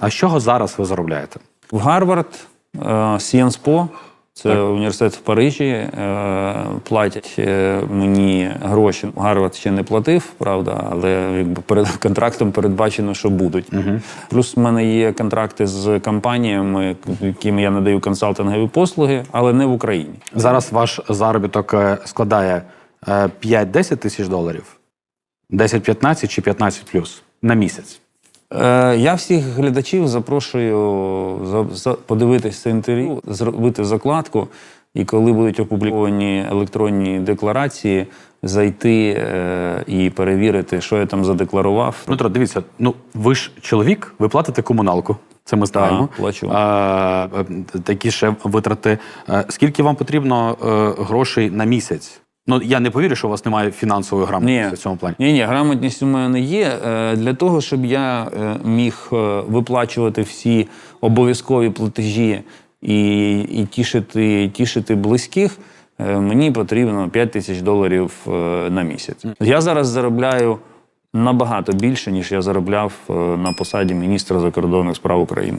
А з чого зараз ви заробляєте? В Гарвард, е, Сієнспо, це університет в Парижі, е, платять е, мені гроші. Гарвард ще не платив, правда, але якби перед контрактом передбачено, що будуть. Плюс в мене є контракти з компаніями, яким я надаю консалтингові послуги, але не в Україні. Зараз ваш заробіток складає е, 5-10 тисяч доларів, 10-15 чи 15 плюс на місяць. Е, Я всіх глядачів запрошую за, за, подивитись це інтерв'ю, зробити закладку, і коли будуть опубліковані електронні декларації, зайти е, і перевірити, що я там задекларував. Дмитро, дивіться, ну ви ж чоловік, ви платите комуналку. Це ми знаємо. плачу. А, е, такі ще витрати. Скільки вам потрібно грошей на місяць? Ну я не повірю, що у вас немає фінансової грамотності в цьому плані. Ні, ні, грамотність у мене є. Е, Для того, щоб я е, міг е, виплачувати всі обов'язкові платежі і, і тішити, тішити близьких, мені потрібно 5 тисяч доларів на місяць. Я зараз заробляю набагато більше, ніж я заробляв на посаді міністра закордонних справ України.